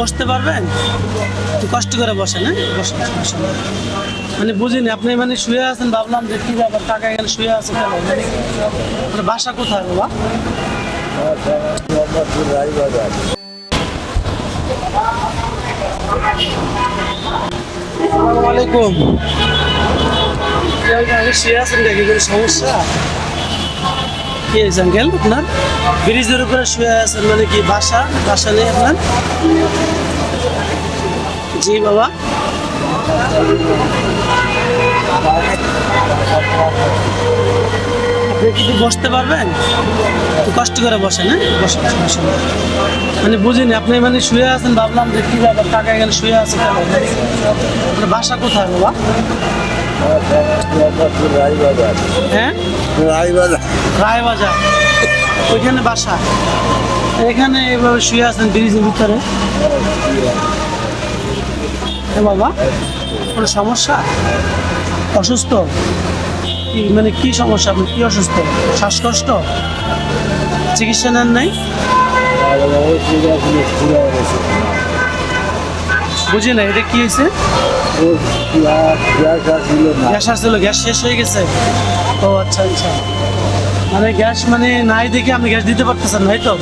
বসতে পারবেন? কষ্ট করে বসেন হ্যাঁ। মানে বুঝিনি আপনি মানে শুয়ে আছেন, ভাবলাম যে কি ব্যাপার টাকা এখানে শুয়ে আছে কেন? মানে মানে বাসা কোথায় বাবা? আসসালামু আলাইকুম। শুয়ে আছেন নাকি? কোনো সমস্যা? ব্রিজের উপরে শুয়ে আছেন মানে কি, বাসা? বাসা নেই আপনার? জি, বাবা। আপনি কি বসতে পারবেন? একটু কষ্ট করে বসেন হ্যাঁ? বসেন বসেন মানে বুঝিনি, আপনি মানে শুয়ে আছেন, ভাবলাম যে কি ব্যাপার টাকা এখানে শুয়ে আছে মানে বাসা কোথায়, বাবা? হ্যাঁ? রায়বাজার। ওইখানে বাসা। এখানে এভাবে শুয়ে আছেন ব্রিজের ভিতরে? হ্যাঁ বাবা কোনো সমস্যা? অসুস্থ? কি মানে কি সমস্যা? আপনি কি অসুস্থ? শ্বাসকষ্ট? চিকিৎসা নেন নাই? বুঝি না এটা কি হয়েছে? গ্যাস আসছিল, গ্যাস শেষ হয়ে গেছে। ও আচ্ছা আচ্ছা। মানে গ্যাস মানে নাই দেখে আপনি গ্যাস দিতে পারতেছেন নাই তো।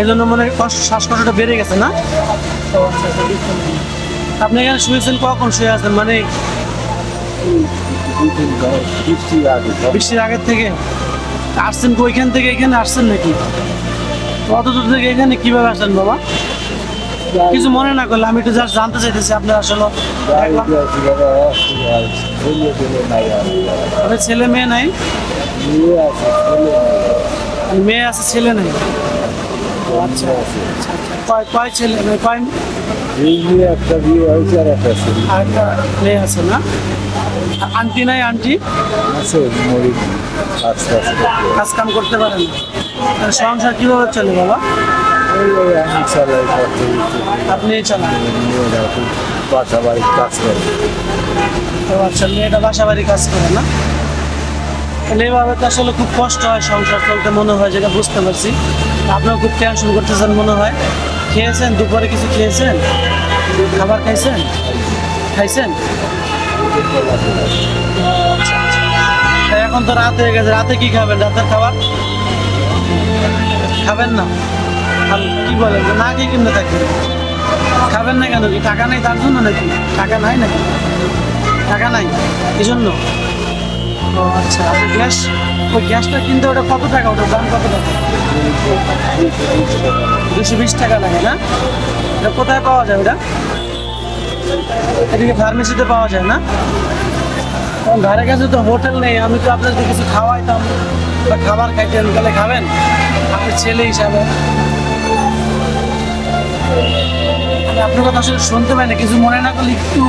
এই জন্য মানে কষ্ট শ্বাসকষ্টটা বেড়ে গেছে না? ও আচ্ছা আচ্ছা আপনি এখানে শুয়েছেন কখন শুয়ে আছেন? মানে বৃষ্টির আগের থেকে? আসছেন ওইখান থেকে? এখানে আসছেন নাকি? অত দূর থেকে এখানে কীভাবে আসেন বাবা? কিছু মনে না করলে আমি একটু জাস্ট জানতে চাইতেছি, আপনার আসলে ছেলে মেয়ে নাই? মেয়ে আছে, ছেলে নাই? আচ্ছা আচ্ছা আচ্ছা। কয় কয় ছেলে মানে কয় একটা বিয়ে হয়েছে আর একটা ছেলে আর একটা মেয়ে আছে না? আর আন্টি নাই আন্টি? আছে মরিদ আস্তে আস্তে কাজ কাম করতে পারে না। তাহলে সংসার কীভাবে চলে বাবা ওই আমি চালাই আপনি চালান। বাসা বাড়ির কাজ করে। ও আচ্ছা মেয়েটা বাসা কাজ করে না? তো আসলে খুব কষ্ট হয় সংসার চলতে মনে হয় যেটা বুঝতে পারছি। আপনিও খুব টেনশন করতেছেন মনে হয়। খেয়েছেন? দুপুরে কিছু খেয়েছেন? খাবার খাইছেন? খাইছেন? আচ্ছা, আচ্ছা। এখন তো রাত হয়ে গেছে রাতে কি খাবেন? রাতের খাবার? খাবেন না? কি বলেন? না খেয়ে কিনতে থাকবেন খাবেন না কেন কি? টাকা নেই তার জন্য নাকি? টাকা নাই নাকি? টাকা নাই? এই জন্য ও আচ্ছা আপনি গ্যাস? ওই গ্যাসটা কিনতে ওটা কত টাকা? ওটার দাম কত টাকা? দুশো বিশ টাকা লাগে, না? এটা কোথায় পাওয়া যায় ওটা? এদিকে ফার্মেসিতে পাওয়া যায়, না? কারণ ধারে কাছে তো হোটেল নেই, আমি তো আপনাদের কিছু খাওয়াইতাম বা খাবার খাইতেন তাহলে খাবেন? আপনি ছেলে হিসাবে। আপনার কথা আসলে শুনতে পাই না কিছু মনে না করলে একটু,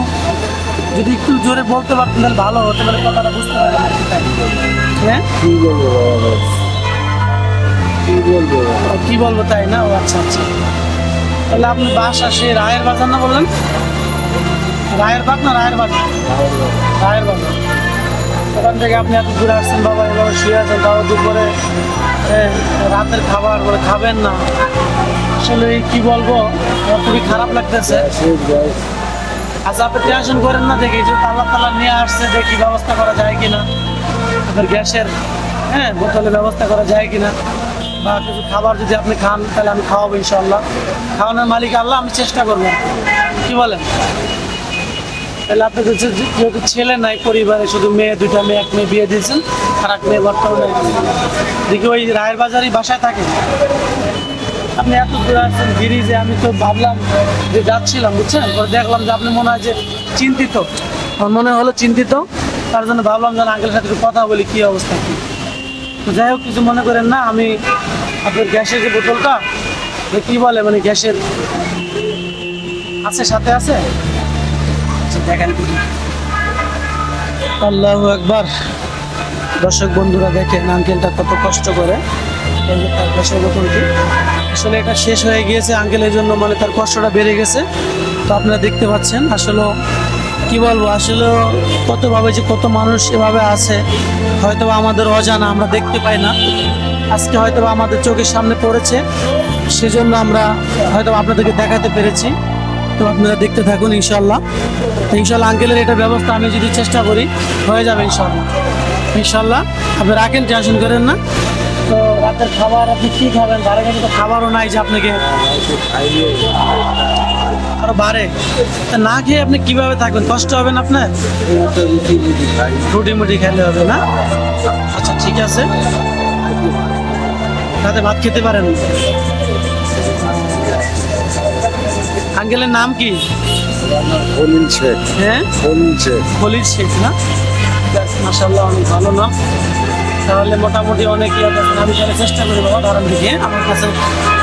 যদি একটু জোরে বলতে পারতেন, তাহলে ভালো হতে পারে কথাটা বুঝতে পারবেন হ্যাঁ? কি বলব কি বলব কি বলব তাই না? ও আচ্ছা আচ্ছা। তাহলে আপনি বাসা সে রায়ের বাজার না বললেন? রায়ের বাগ না রায়ের বাজার রায়ের বাজার ওখান থেকে আপনি এত দূরে আসছেন বাবা এভাবে শুয়ে আছেন তাও দুপুরে রাতের খাবার বলে খাবেন না। আসলে কি বলব আমার খুবই খারাপ লাগতেছে। আচ্ছা আপনি টেনশন করেন না দেখি যে তালা তালা নিয়ে আসছে দেখি ব্যবস্থা করা যায় কিনা। আপনার গ্যাসের হ্যাঁ বোতলের ব্যবস্থা করা যায় কিনা? বা কিছু খাবার যদি আপনি খান, তাহলে আমি খাওয়াবো ইনশাল্লাহ খাওয়ানোর মালিক আল্লাহ, আমি চেষ্টা করব। কি বলেন? তাহলে আপনি যে- যেহেতু ছেলে নাই, পরিবারে শুধু মেয়ে, দুইটা মেয়ে, এক মেয়ে বিয়ে দিয়েছেন, আর এক মেয়ে বর্তমানে দেখি ওই রায়ের বাজারই বাসায় থাকে। আপনি এত দূরে আসছেন ব্রিজে আমি তো ভাবলাম যে যাচ্ছিলাম, বুঝছেন? দেখলাম যে আপনি মনে হয় যে চিন্তিত। আমার মনে হলো চিন্তিত। তার জন্য ভাবলাম যে আঙ্কেলের সাথে একটু কথা বলি কী অবস্থা কী? যাই হোক কিছু মনে করেন না আমি আপনার গ্যাসের যে বোতলটা কী বলে মানে গ্যাসের আছে সাথে আছে? আচ্ছা, দেখেন। আল্লাহ একবার দর্শক বন্ধুরা দেখেন আঙ্কেলটা কত কষ্ট করে তার গ্যাসের বোতলটি। আসলে এটা শেষ হয়ে গিয়েছে আঙ্কেলের জন্য মানে তার কষ্টটা বেড়ে গেছে। তো আপনারা দেখতে পাচ্ছেন আসলে কি বলব? আসলে কতভাবে যে কত মানুষ এভাবে আছে হয়তো আমাদের অজানা, আমরা দেখতে পাই না। আজকে হয়তো আমাদের চোখের সামনে পড়েছে, সেজন্য আমরা হয়তো আপনাদেরকে দেখাতে পেরেছি। তো আপনারা দেখতে থাকুন ইনশাল্লাহ তো ইনশাল্লাহ আঙ্কেলের এটা ব্যবস্থা আমি যদি চেষ্টা করি, হয়ে যাবে ইনশাল্লাহ ইনশাল্লাহ আপনি রাখেন, টেনশন করেন না। রাতের খাবার আপনি কী খাবেন? ধারে কাছে তো খাবারও নাই যে আপনাকে। আরও বাড়ে না খেয়ে আপনি কীভাবে থাকবেন? কষ্ট হবে না আপনার? রুটি মুটি খেলে হবে না? আচ্ছা ঠিক আছে। রাতে ভাত খেতে পারেন? আঙ্কেলের নাম কি? খলিল শেখ। হ্যাঁ? খলিল শেখ। খলিল শেখ না? মাসাল্লাহ অনেক ভালো নাম। তাহলে মোটামুটি অনেক ইয়ে আমি তাহলে চেষ্টা করি বাবা ধরেন দিকে। আমার কাছে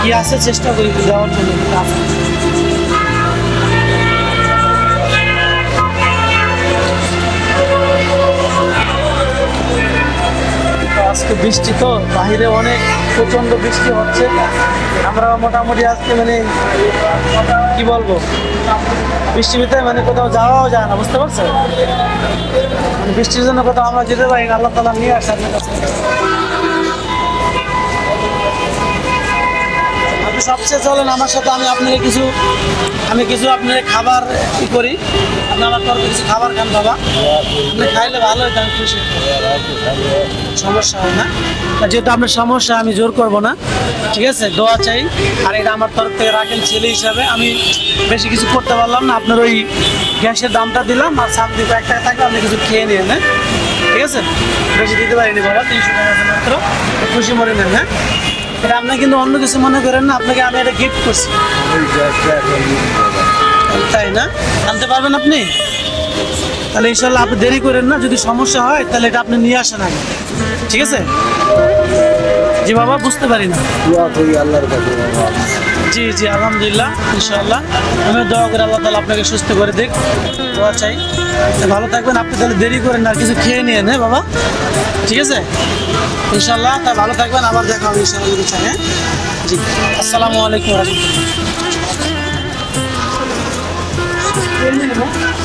কি আছে, চেষ্টা করি দেওয়ার জন্য। বৃষ্টি তো বাহিরে অনেক প্রচণ্ড বৃষ্টি হচ্ছে। আমরা মোটামুটি আজকে মানে কি বলব? বৃষ্টিতে মানে কোথাও যাওয়াও যায় না, বুঝতে পারছ মানে বৃষ্টির জন্য কোথাও আমরা যেতে পারি না, আল্লাহ তালা নিয়ে আসার কাছে। সবচেয়ে চলেন, আমার সাথে আমি আপনাকে কিছু, আমি কিছু আপনার খাবার ই করি। আপনি আমার তরফে কিছু খাবার খান বাবা। আপনি খাইলে ভালো হইতো আমি খুশি। সমস্যা হয় না। যেহেতু আপনার সমস্যা, আমি জোর করব না। ঠিক আছে, দোয়া চাই। আর এটা আমার তরফ থেকে রাখেন ছেলে হিসাবে। আমি বেশি কিছু করতে পারলাম না। আপনার ওই গ্যাসের দামটা দিলাম, আর সাত দিব এক টাকা থাকলে আপনি কিছু খেয়ে নিন। হ্যাঁ ঠিক আছে? বেশি দিতে পারিনি বাবা, তিনশো টাকা মাত্র। খুশি মরে নেন হ্যাঁ? এটা আপনি কিন্তু অন্য কিছু মনে করেন না, আপনাকে আমি এটা গিফট করছি। তাই না? আনতে পারবেন আপনি? তাহলে ইনশাল্লাহ আপনি দেরি করেন না, যদি সমস্যা হয়, তাহলে এটা আপনি নিয়ে আসেন আগে। ঠিক আছে? জি বাবা, বুঝতে পারি না। আল্লাহর কাছে। জি জি, আলহামদুলিল্লাহ ইনশাল্লাহ আমি দোয়া করে আল্লাহ তালা আপনাকে সুস্থ করে দিক, দোয়া চাই। ভালো থাকবেন, আপনি তাহলে দেরি করেন আর কিছু খেয়ে নিয়ে হ্যাঁ বাবা? ঠিক আছে? ইনশাল্লাহ তা ভালো থাকবেন, আবার দেখা হবে ইনশাল্লাহ যদি চাই হ্যাঁ? জি, আসসালামু আলাইকুম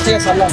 ঠিক আছে, আল্লাহ